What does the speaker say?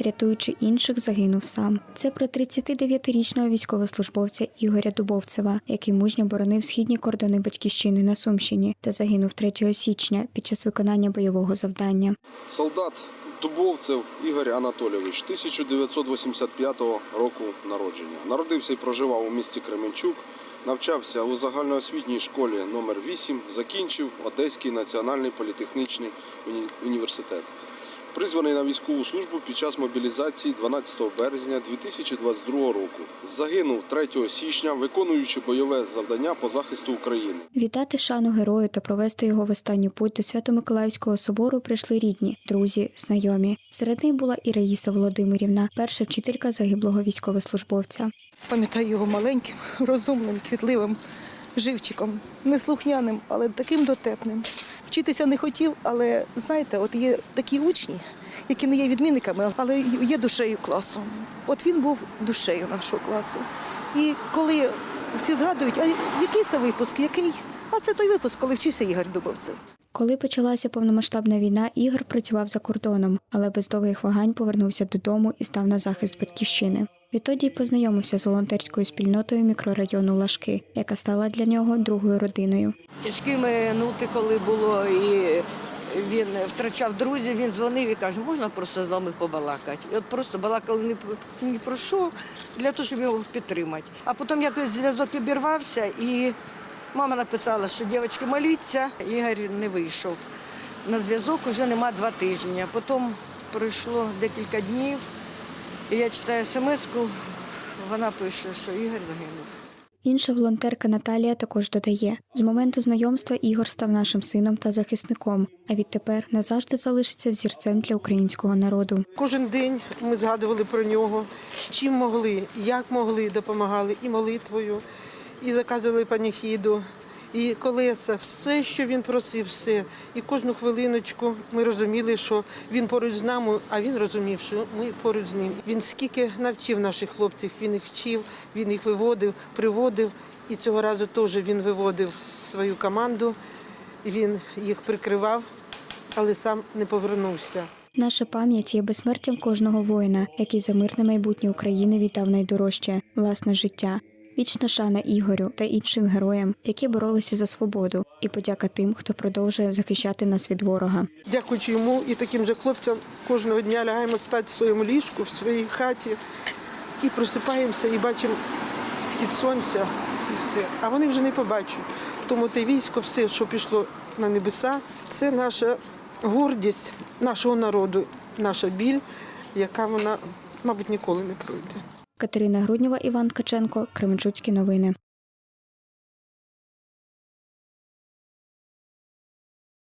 Рятуючи інших, загинув сам. Це про 39-річного військовослужбовця Ігоря Дубовцева, який мужньо боронив східні кордони батьківщини на Сумщині та загинув 3 січня під час виконання бойового завдання. Солдат Дубовцев Ігор Анатолійович, 1985 року народження. Народився і проживав у місті Кременчук. Навчався у загальноосвітній школі номер 8 закінчив Одеський національний політехнічний університет. Призваний на військову службу під час мобілізації 12 березня 2022 року. Загинув 3 січня, виконуючи бойове завдання по захисту України. Віддати шану герою та провести його в останню путь до Свято-Миколаївського собору прийшли рідні, друзі, знайомі. Серед них була і Раїса Володимирівна, перша вчителька загиблого військовослужбовця. Пам'ятаю його маленьким, розумним, квітливим живчиком, неслухняним, але таким дотепним. Вчитися не хотів, але знаєте, от є такі учні, які не є відмінниками, але є душею класу. От він був душею нашого класу. І коли всі згадують, а який це випуск, який? А це той випуск, коли вчився Ігор Дубовцев. Коли почалася повномасштабна війна, Ігор працював за кордоном, але без довгих вагань повернувся додому і став на захист батьківщини. Відтоді познайомився з волонтерською спільнотою мікрорайону Лашки, яка стала для нього другою родиною. Тяжкі минути, коли було, і він втрачав друзів, він дзвонив і каже, можна просто з вами побалакати. І от просто балакали ні, про- що, для того, щоб його підтримати. А потім якось зв'язок обірвався, і мама написала, що дівчатки моліться. Ігор не вийшов. На зв'язок вже нема два тижні. Потім пройшло декілька днів, і я читаю смс-ку, вона пише, що Ігор загинув. Інша волонтерка Наталія також додає: з моменту знайомства Ігор став нашим сином та захисником, а відтепер назавжди залишиться взірцем для українського народу. Кожен день ми згадували про нього, чим могли, як могли, допомагали і молитвою, і заказували паніхіду, і колеса, все, що він просив, все. І кожну хвилиночку ми розуміли, що він поруч з нами, а він розумів, що ми поруч з ним. Він скільки навчив наших хлопців, він їх вчив, він їх виводив, приводив. І цього разу теж він виводив свою команду, він їх прикривав, але сам не повернувся. Наша пам'ять є безсмертям кожного воїна, який за мирне майбутнє України віддав найдорожче власне життя. Вічна шана Ігорю та іншим героям, які боролися за свободу, і подяка тим, хто продовжує захищати нас від ворога. Дякуючи йому і таким же хлопцям кожного дня лягаємо спати в своєму ліжку, в своїй хаті і просипаємося і бачимо схід сонця і все. А вони вже не побачать. Тому те військо, все, що пішло на небеса, це наша гордість нашого народу, наша біль, яка вона, мабуть, ніколи не пройде. Катерина Груднєва, Іван Ткаченко, Кременчуцькі новини.